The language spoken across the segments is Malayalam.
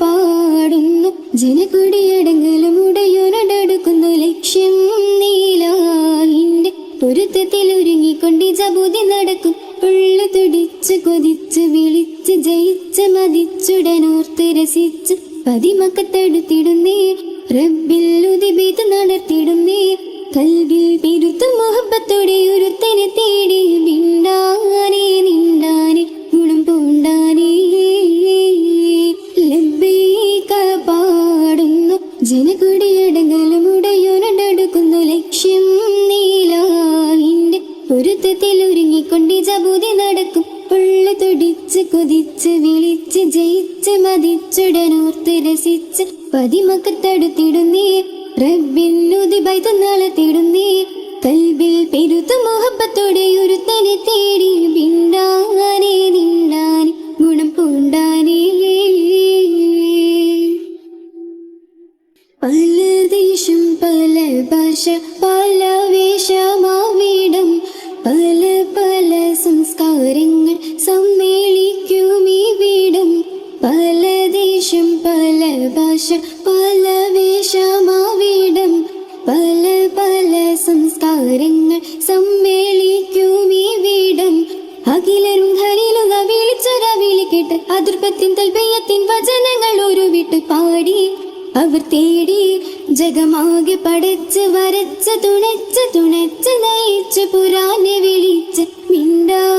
പാടുന്നു ഉടയോനടടുക്കുന്നു ലക്ഷ്യം നീലായിന്റെ പൊരുത്തത്തിൽ ഒരുങ്ങിക്കൊണ്ട് ജബൂതി നടക്കും. ഉള്ളു തുടിച്ച് കൊതിച്ച് വിളിച്ച് ജയിച്ച് മതിച്ചുടനോർത്ത് രസിച്ച് പതിമക്കത്തടുത്തിടുന്നേ. റബ്ബിൽ ഉദിബീത്ത് നടത്തിടുന്നേ. കൽവിൽ കൊതിച്ച് വിളിച്ച് ജയിച്ച് മതിച്ചുടനോർത്ത് രസിച്ച് പതിമക്കത്തടുത്തിടുന്നേ കൽബിൽ മുഹബത്തോടെ ഒരുത്തനെ തേടി നിണ്ടാനെ ഗുണം പൂണ്ടാനേ. പല ദേശം പല ഭാഷ ദേശം പല ഭാഷ പല വേഷമാവിടം. പല പല സംസ്കാരങ്ങൾ സമ്മേളിക്കും ഇവിടം. അഖിലരും ഹരിലുക വിളിച്ചൊര വിളിക്കേട്ട് അതിർപ്പത്തിൻ തൽപയ്യത്തിൻ വചനങ്ങൾ ഒരു വിട്ട് പാടി. അവർ തേടി ജഗമാകെ പടച്ച് വരച്ച് തുണച്ച് തുണച്ച് നയിച്ച് പുരാനെ വിളിച്ച് മിണ്ടാനെ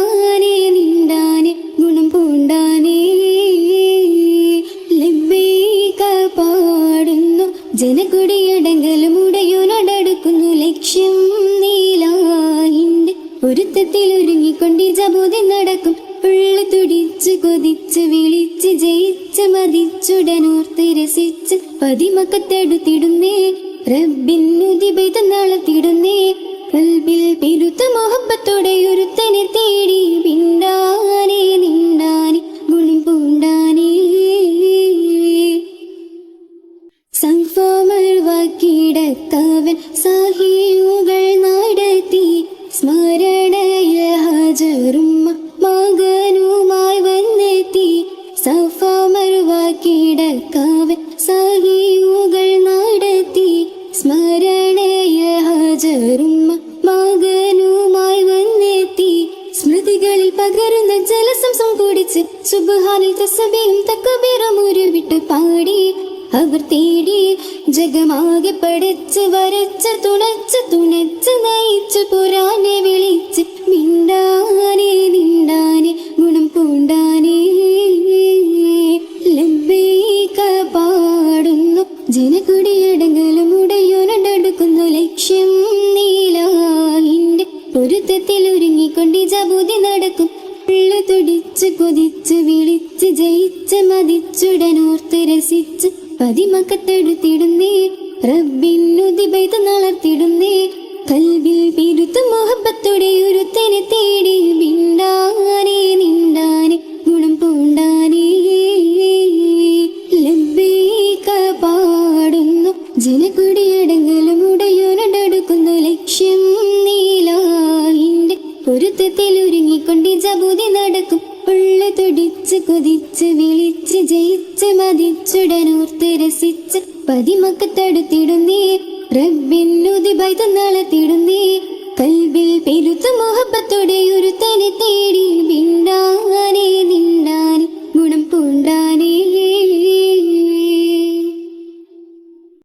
പാടുന്നു ജനകുടിയടങ്കലും ഉടയോനടടുക്കുന്നു ലക്ഷ്യം നീലാഹിന്റെ ഒരുത്തത്തിൽ ഒരുങ്ങിക്കൊണ്ട് ജബൂതി നടക്കും. ഉള്ളു തുടിച്ച് കൊതിച്ച് വിളിച്ച് ജയിച്ച് മതിച്ചുടനോർത്ത് രസിച്ച് പതിമക്കത്തെടുത്തിടുന്നേ. നടത്തിടുന്നേ കൽബിൽ പെരുത്ത മുഹബത്തോടെ ഒരുത്തനെ തേടി സാഹിയുകൾ നടത്തി സ്മരണയ ഹാജറും മകനുമായി വന്നെത്തി. സഫമർവാക്കിടക്കവൻ സഹിയുകൾ നടത്തി സ്മരണയ ഹാജറും മകനുമായി വന്നെത്തി. സ്മൃതികളിൽ പകരുന്ന ജലസംസം കുടിച്ച് സുബഹാനിൽ തസബിയും തക്കബിറും ഉരുവിട്ട് പാടി. അവർ തേടി ജഗമാകെ പഠിച്ച് വരച്ച് തുണച്ച് തുണച്ച് നയിച്ച് പുരാനെ വിളിച്ച് മിണ്ടാനെ നിണ്ടാനെ ഗുണം പൂണ്ടാനേ. ലബ്ബൈക പാടുന്നു ജനകുടിയടങ്ങലും ഉടയോനടടുക്കുന്നു ലക്ഷ്യം നീലായിന്റെ പൊരുത്തത്തിൽ ഒരുങ്ങിക്കൊണ്ട് ജബുദി നടക്കും. ഉള്ളു തുടിച്ച് കൊതിച്ച് വിളിച്ച് ജയിച്ച് മതിച്ചുടനോർത്ത് രസിച്ച് പതിമക്കത്തെടുത്തിടുന്നേ. റബ്ബിന്നുതിബൈത് നളർത്തിടുന്നേ. കൽവിൽ പെരുത്ത മുഹബത്തോടെ ഒരുത്തനെ തേടി മിണ്ടാനേ നിണ്ടാനെ ഗുണം പൂണ്ടാനേ. ലബ്ബേക്ക പാടുന്നു ജനകുടിയടങ്ങലും കൊതിച്ച് വിളിച്ച് ജയിച്ച് മതിച്ചുടനൂർത്ത് രസിച്ച് പതിമക്കത്തടുത്തിടുന്നേ റബ്ബിന്നുതിബൈത് നടത്തിടുന്നേ കൽവിൽ പെരുത്ത മുഹബത്തോടെ തന്നെ തേടി നിണ്ടാനെ